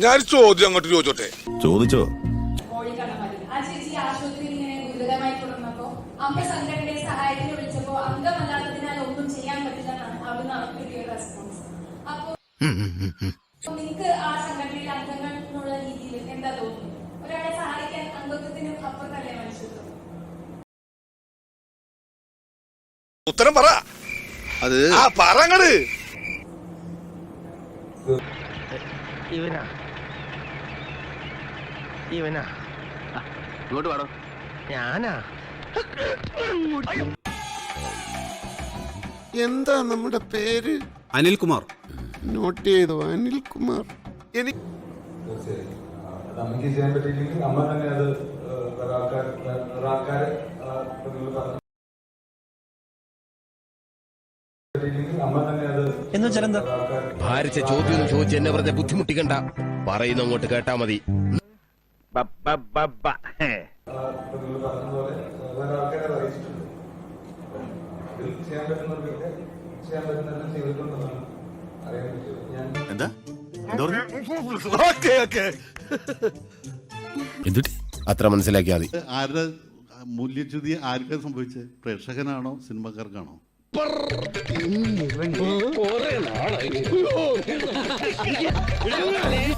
ഞാൻ ചോദ്യം അങ്ങോട്ട് ചോദിച്ചോട്ടെ? ചോദിച്ചോ? ഉത്തരം പറ. അത് ആ പറങ്ങട് ഇവനാ. ഇവനാ. ഇങ്ങോട്ട് വേണം ഞാനാ. എന്താ നമ്മുടെ പേര്? അനിൽകുമാർ. നോട്ട് ചെയ്തു അനിൽകുമാർ. എനിക്ക് അമ്മയ്ക്ക് ചെയ്യാൻ പറ്റിയില്ലെങ്കിൽ അമ്മ തന്നെ അത് വേറെ ആൾക്കാർ വേറെ ആൾക്കാരെ ഭാരിച്ച ചോദ്യം ചോദിച്ച് എന്നെ വെറുതെ ബുദ്ധിമുട്ടിക്കണ്ട. പറയുന്ന അങ്ങോട്ട് കേട്ടാ മതി. എന്താ? എന്താ പറഞ്ഞു? Okay okay. എന്തുട്ടി? അത്ര മനസ്സിലാക്കിയാൽ മതി. ആരുടെ മൂല്യച്യുതി ആർക്കാ സംഭവിച്ചത് പ്രേക്ഷകനാണോ സിനിമക്കാർക്കാണോ?